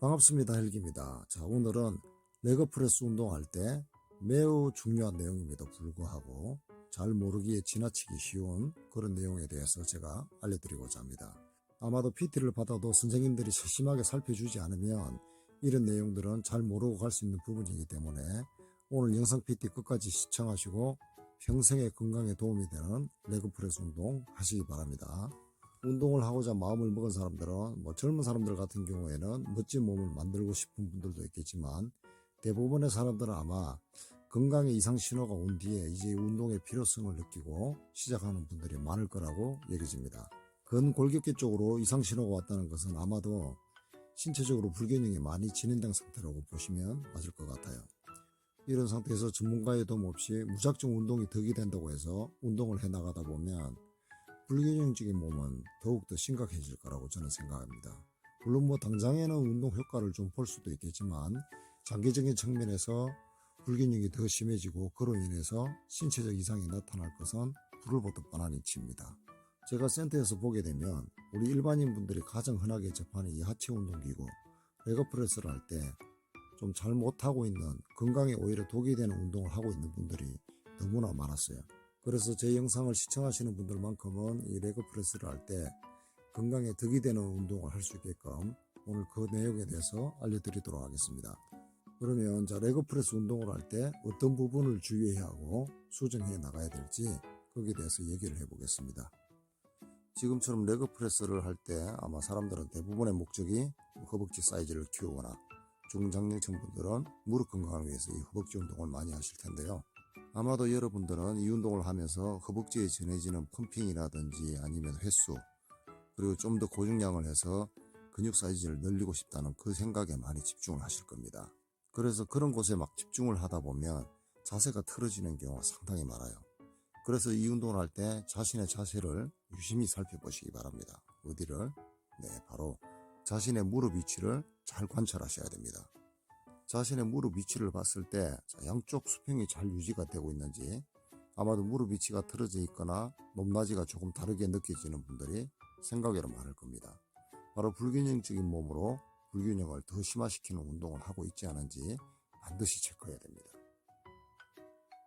반갑습니다. 헬기입니다. 자, 오늘은 레그 프레스 운동할 때 매우 중요한 내용임에도 불구하고 잘 모르기에 지나치기 쉬운 그런 내용에 대해서 제가 알려드리고자 합니다. 아마도 PT를 받아도 선생님들이 세심하게 살펴주지 않으면 이런 내용들은 잘 모르고 갈 수 있는 부분이기 때문에 오늘 영상 PT 끝까지 시청하시고 평생의 건강에 도움이 되는 레그 프레스 운동 하시기 바랍니다. 운동을 하고자 마음을 먹은 사람들은 뭐 젊은 사람들 같은 경우에는 멋진 몸을 만들고 싶은 분들도 있겠지만 대부분의 사람들은 아마 건강에 이상 신호가 온 뒤에 이제 운동의 필요성을 느끼고 시작하는 분들이 많을 거라고 여겨집니다. 근골격계 쪽으로 이상 신호가 왔다는 것은 아마도 신체적으로 불균형이 많이 진행된 상태라고 보시면 맞을 것 같아요. 이런 상태에서 전문가의 도움 없이 무작정 운동이 덕이 된다고 해서 운동을 해 나가다 보면 불균형적인 몸은 더욱더 심각해질 거라고 저는 생각합니다. 물론 뭐 당장에는 운동 효과를 좀 볼 수도 있겠지만 장기적인 측면에서 불균형이 더 심해지고 그로 인해서 신체적 이상이 나타날 것은 불을 보듯 뻔한 이치입니다. 제가 센터에서 보게 되면 우리 일반인 분들이 가장 흔하게 접하는 이 하체 운동기구 레거프레스를 할 때 좀 잘 못하고 있는 건강에 오히려 독이 되는 운동을 하고 있는 분들이 너무나 많았어요. 그래서 제 영상을 시청하시는 분들만큼은 이 레그 프레스를 할 때 건강에 덕이 되는 운동을 할 수 있게끔 오늘 그 내용에 대해서 알려드리도록 하겠습니다. 그러면 자 레그 프레스 운동을 할 때 어떤 부분을 주의해야 하고 수정해 나가야 될지 거기에 대해서 얘기를 해보겠습니다. 지금처럼 레그 프레스를 할 때 아마 사람들은 대부분의 목적이 허벅지 사이즈를 키우거나 중장년층 분들은 무릎 건강을 위해서 이 허벅지 운동을 많이 하실 텐데요. 아마도 여러분들은 이 운동을 하면서 허벅지에 전해지는 펌핑이라든지 아니면 횟수 그리고 좀 더 고중량을 해서 근육 사이즈를 늘리고 싶다는 그 생각에 많이 집중을 하실 겁니다. 그래서 그런 곳에 막 집중을 하다 보면 자세가 틀어지는 경우가 상당히 많아요. 그래서 이 운동을 할 때 자신의 자세를 유심히 살펴보시기 바랍니다. 어디를? 네, 바로 자신의 무릎 위치를 잘 관찰하셔야 됩니다. 자신의 무릎 위치를 봤을 때 자, 양쪽 수평이 잘 유지가 되고 있는지 아마도 무릎 위치가 틀어져 있거나 높낮이가 조금 다르게 느껴지는 분들이 생각외로 많을 겁니다. 바로 불균형적인 몸으로 불균형을 더 심화시키는 운동을 하고 있지 않은지 반드시 체크해야 됩니다.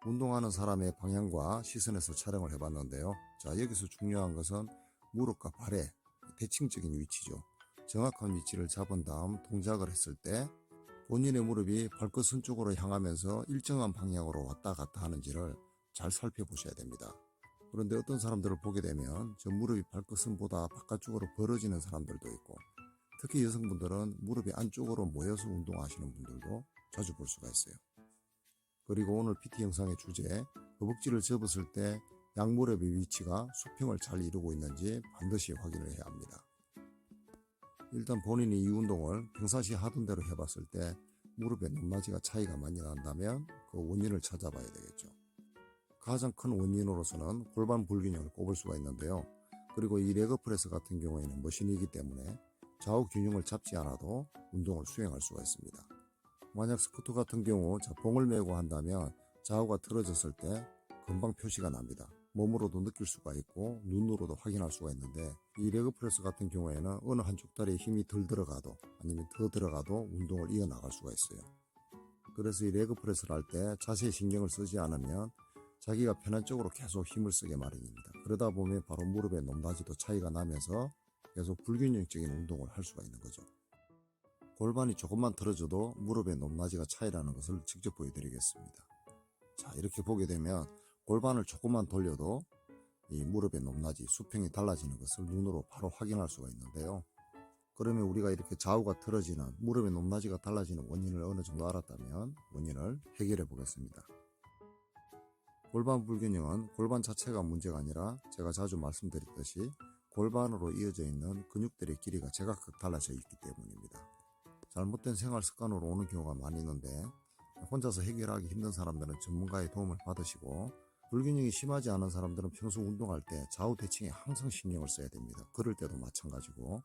운동하는 사람의 방향과 시선에서 촬영을 해봤는데요. 자, 여기서 중요한 것은 무릎과 발의 대칭적인 위치죠. 정확한 위치를 잡은 다음 동작을 했을 때 본인의 무릎이 발끝선 쪽으로 향하면서 일정한 방향으로 왔다 갔다 하는지를 잘 살펴보셔야 됩니다. 그런데 어떤 사람들을 보게 되면 저 무릎이 발끝선보다 바깥쪽으로 벌어지는 사람들도 있고 특히 여성분들은 무릎이 안쪽으로 모여서 운동하시는 분들도 자주 볼 수가 있어요. 그리고 오늘 PT 영상의 주제 허벅지를 접었을 때 양무릎의 위치가 수평을 잘 이루고 있는지 반드시 확인을 해야 합니다. 일단 본인이 이 운동을 평상시 하던 대로 해봤을 때 무릎의 높낮이가 차이가 많이 난다면 그 원인을 찾아봐야 되겠죠. 가장 큰 원인으로서는 골반 불균형을 꼽을 수가 있는데요. 그리고 이 레그프레스 같은 경우에는 머신이기 때문에 좌우 균형을 잡지 않아도 운동을 수행할 수가 있습니다. 만약 스쿼트 같은 경우 자, 봉을 메고 한다면 좌우가 틀어졌을 때 금방 표시가 납니다. 몸으로도 느낄 수가 있고 눈으로도 확인할 수가 있는데 이 레그 프레스 같은 경우에는 어느 한쪽 다리에 힘이 덜 들어가도 아니면 더 들어가도 운동을 이어나갈 수가 있어요. 그래서 이 레그 프레스를 할 때 자세히 신경을 쓰지 않으면 자기가 편한 쪽으로 계속 힘을 쓰게 마련입니다. 그러다 보면 바로 무릎의 높낮이도 차이가 나면서 계속 불균형적인 운동을 할 수가 있는 거죠. 골반이 조금만 틀어져도 무릎의 높낮이가 차이라는 것을 직접 보여드리겠습니다. 자, 이렇게 보게 되면 골반을 조금만 돌려도 이 무릎의 높낮이, 수평이 달라지는 것을 눈으로 바로 확인할 수가 있는데요. 그러면 우리가 이렇게 좌우가 틀어지는 무릎의 높낮이가 달라지는 원인을 어느 정도 알았다면 원인을 해결해 보겠습니다. 골반 불균형은 골반 자체가 문제가 아니라 제가 자주 말씀드렸듯이 골반으로 이어져 있는 근육들의 길이가 제각각 달라져 있기 때문입니다. 잘못된 생활 습관으로 오는 경우가 많이 있는데 혼자서 해결하기 힘든 사람들은 전문가의 도움을 받으시고 불균형이 심하지 않은 사람들은 평소 운동할 때 좌우 대칭에 항상 신경을 써야 됩니다. 걸을 때도 마찬가지고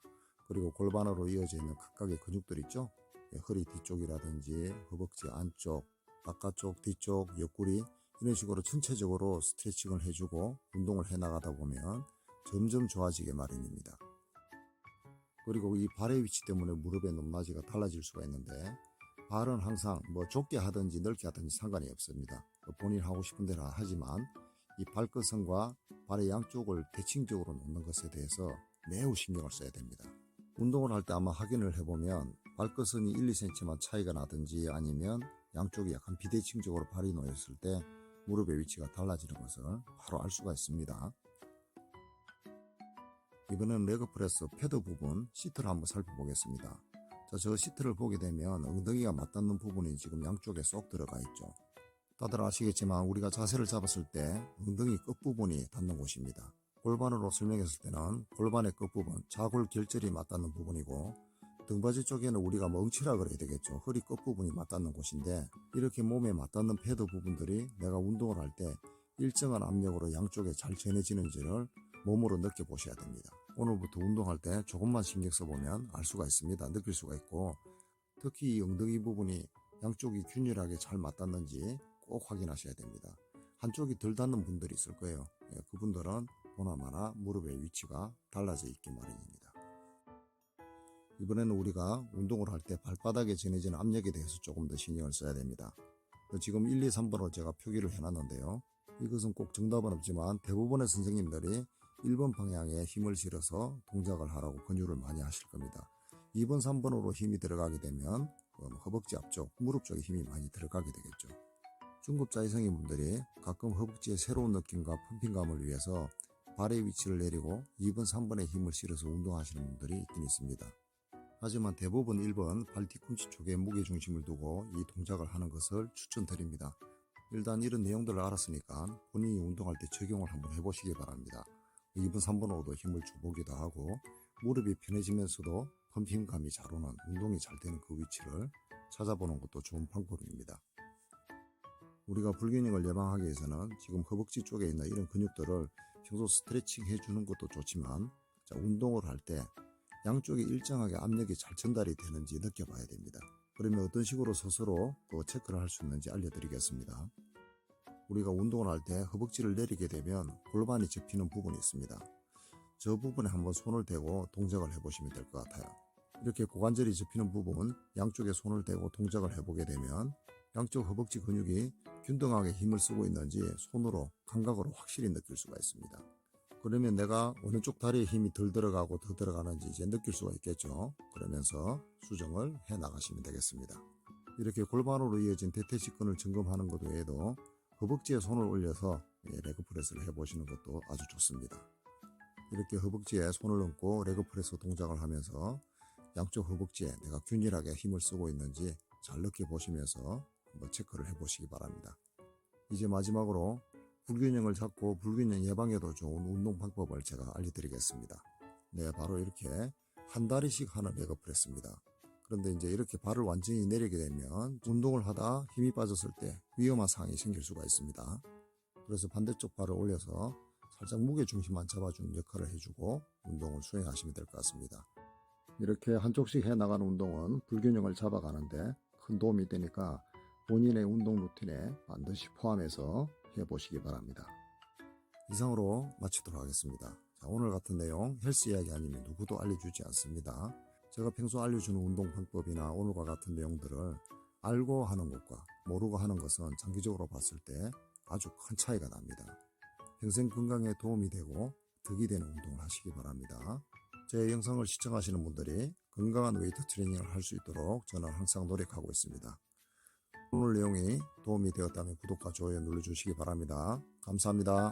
그리고 골반으로 이어져 있는 각각의 근육들 있죠? 예, 허리 뒤쪽이라든지 허벅지 안쪽, 바깥쪽, 뒤쪽, 옆구리 이런 식으로 전체적으로 스트레칭을 해주고 운동을 해 나가다 보면 점점 좋아지게 마련입니다. 그리고 이 발의 위치 때문에 무릎의 높낮이가 달라질 수가 있는데 발은 항상 뭐 좁게 하든지 넓게 하든지 상관이 없습니다. 본인 하고 싶은 대로 하지만 이 발끝선과 발의 양쪽을 대칭적으로 놓는 것에 대해서 매우 신경을 써야 됩니다. 운동을 할 때 아마 확인을 해보면 발끝선이 1, 2cm만 차이가 나든지 아니면 양쪽이 약간 비대칭적으로 발이 놓였을 때 무릎의 위치가 달라지는 것을 바로 알 수가 있습니다. 이번엔 레그프레스 패드 부분 시트를 한번 살펴보겠습니다. 자, 저 시트를 보게 되면 엉덩이가 맞닿는 부분이 지금 양쪽에 쏙 들어가 있죠. 다들 아시겠지만 우리가 자세를 잡았을 때 엉덩이 끝부분이 닿는 곳입니다. 골반으로 설명했을 때는 골반의 끝부분, 자골 결절이 맞닿는 부분이고 등받이 쪽에는 우리가 멍치라 그래야 되겠죠. 허리 끝부분이 맞닿는 곳인데 이렇게 몸에 맞닿는 패드 부분들이 내가 운동을 할 때 일정한 압력으로 양쪽에 잘 전해지는지를 몸으로 느껴보셔야 됩니다. 오늘부터 운동할 때 조금만 신경 써보면 알 수가 있습니다. 느낄 수가 있고 특히 이 엉덩이 부분이 양쪽이 균일하게 잘 맞닿는지 꼭 확인하셔야 됩니다. 한쪽이 덜 닿는 분들이 있을 거예요. 예, 그분들은 보나마나 무릎의 위치가 달라져 있기 마련입니다. 이번에는 우리가 운동을 할 때 발바닥에 전해지는 압력에 대해서 조금 더 신경을 써야 됩니다. 지금 1, 2, 3번으로 제가 표기를 해놨는데요. 이것은 꼭 정답은 없지만 대부분의 선생님들이 1번 방향에 힘을 실어서 동작을 하라고 권유를 많이 하실 겁니다. 2번, 3번으로 힘이 들어가게 되면 그 허벅지 앞쪽, 무릎 쪽에 힘이 많이 들어가게 되겠죠. 중급자 이상인 분들이 가끔 허벅지의 새로운 느낌과 펌핑감을 위해서 발의 위치를 내리고 2번, 3번에 힘을 실어서 운동하시는 분들이 있긴 있습니다. 하지만 대부분 1번 발 뒤꿈치 쪽에 무게중심을 두고 이 동작을 하는 것을 추천드립니다. 일단 이런 내용들을 알았으니까 본인이 운동할 때 적용을 한번 해보시기 바랍니다. 2번, 3번으로도 힘을 줘보기도 하고 무릎이 편해지면서도 펌핑감이 잘 오는 운동이 잘 되는 그 위치를 찾아보는 것도 좋은 방법입니다. 우리가 불균형을 예방하기 위해서는 지금 허벅지 쪽에 있는 이런 근육들을 평소 스트레칭 해주는 것도 좋지만 자, 운동을 할 때 양쪽이 일정하게 압력이 잘 전달이 되는지 느껴봐야 됩니다. 그러면 어떤 식으로 스스로 그 체크를 할 수 있는지 알려드리겠습니다. 우리가 운동을 할 때 허벅지를 내리게 되면 골반이 접히는 부분이 있습니다. 저 부분에 한번 손을 대고 동작을 해보시면 될 것 같아요. 이렇게 고관절이 접히는 부분 양쪽에 손을 대고 동작을 해보게 되면 양쪽 허벅지 근육이 균등하게 힘을 쓰고 있는지 손으로 감각으로 확실히 느낄 수가 있습니다. 그러면 내가 어느 쪽 다리에 힘이 덜 들어가고 더 들어가는지 이제 느낄 수가 있겠죠. 그러면서 수정을 해 나가시면 되겠습니다. 이렇게 골반으로 이어진 대퇴직근을 점검하는 것 외에도 허벅지에 손을 올려서 예, 레그 프레스를 해보시는 것도 아주 좋습니다. 이렇게 허벅지에 손을 얹고 레그 프레스 동작을 하면서 양쪽 허벅지에 내가 균일하게 힘을 쓰고 있는지 잘 느껴보시면서 한번 체크를 해보시기 바랍니다. 이제 마지막으로 불균형을 잡고 불균형 예방에도 좋은 운동 방법을 제가 알려드리겠습니다. 네, 바로 이렇게 한 다리씩 하는 레그 프레스입니다. 그런데 이제 이렇게 발을 완전히 내리게 되면 운동을 하다 힘이 빠졌을 때 위험한 상황이 생길 수가 있습니다. 그래서 반대쪽 발을 올려서 살짝 무게 중심만 잡아주는 역할을 해주고 운동을 수행하시면 될 것 같습니다. 이렇게 한쪽씩 해 나가는 운동은 불균형을 잡아가는데 큰 도움이 되니까 본인의 운동 루틴에 반드시 포함해서 해보시기 바랍니다. 이상으로 마치도록 하겠습니다. 자, 오늘 같은 내용 헬스 이야기 아니면 누구도 알려주지 않습니다. 제가 평소 알려주는 운동 방법이나 오늘과 같은 내용들을 알고 하는 것과 모르고 하는 것은 장기적으로 봤을 때 아주 큰 차이가 납니다. 평생 건강에 도움이 되고 득이 되는 운동을 하시기 바랍니다. 제 영상을 시청하시는 분들이 건강한 웨이트 트레이닝을 할 수 있도록 저는 항상 노력하고 있습니다. 오늘 내용이 도움이 되었다면 구독과 좋아요 눌러주시기 바랍니다. 감사합니다.